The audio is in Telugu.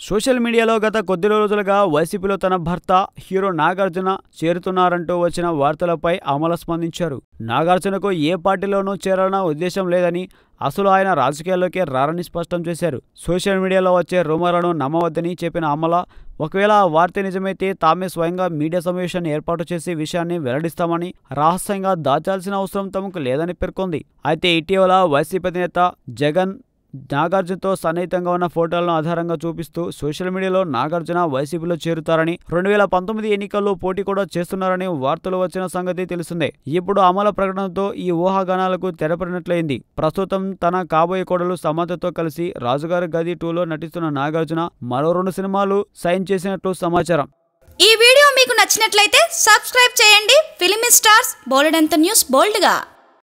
సోషల్ మీడియాలో గత కొద్ది రోజులుగా వైసీపీలో తన భర్త హీరో నాగార్జున చేరుతున్నారంటూ వచ్చిన వార్తలపై అమల స్పందించారు. నాగార్జునకు ఏ పార్టీలోనూ చేరాలన్న ఉద్దేశం లేదని అసలు ఆయన రాజకీయాల్లోకి రారని స్పష్టం చేశారు. సోషల్ మీడియాలో వచ్చే రూమర్లను నమ్మవద్దని చెప్పిన అమల ఒకవేళ ఆ వార్త నిజమైతే తామే స్వయంగా మీడియా సమావేశాన్ని ఏర్పాటు చేసి విషయాన్ని వెల్లడిస్తామని రహస్యంగా దాచాల్సిన అవసరం తమకు లేదని పేర్కొంది. అయితే ఇటీవల వైసీపీ నేత జగన్ నాగార్జునతో సన్నిహితంగా ఉన్న ఫోటోలను ఆధారంగా చూపిస్తూ సోషల్ మీడియాలో నాగార్జున వైసీపీలో చేరుతారని రెండు వేల పంతొమ్మిది ఎన్నికల్లో పోటీ కూడా చేస్తున్నారని వార్తలు వచ్చిన సంగతి తెలిసిందే. ఇప్పుడు అమల ప్రకటనతో ఈ ఊహాగానాలకు తెరపడినట్లయింది. ప్రస్తుతం తన కాబోయే కోడలు సమంతతో కలిసి రాజుగారి గది టూలో నటిస్తున్న నాగార్జున మరో రెండు సినిమాలు సైన్ చేసినట్లు సమాచారం. ఈ వీడియో మీకు నచ్చినట్లయితే సబ్స్క్రైబ్ చేయండి. ఫిలిం స్టార్స్ బోలెడంత న్యూస్ బోల్డ్గా.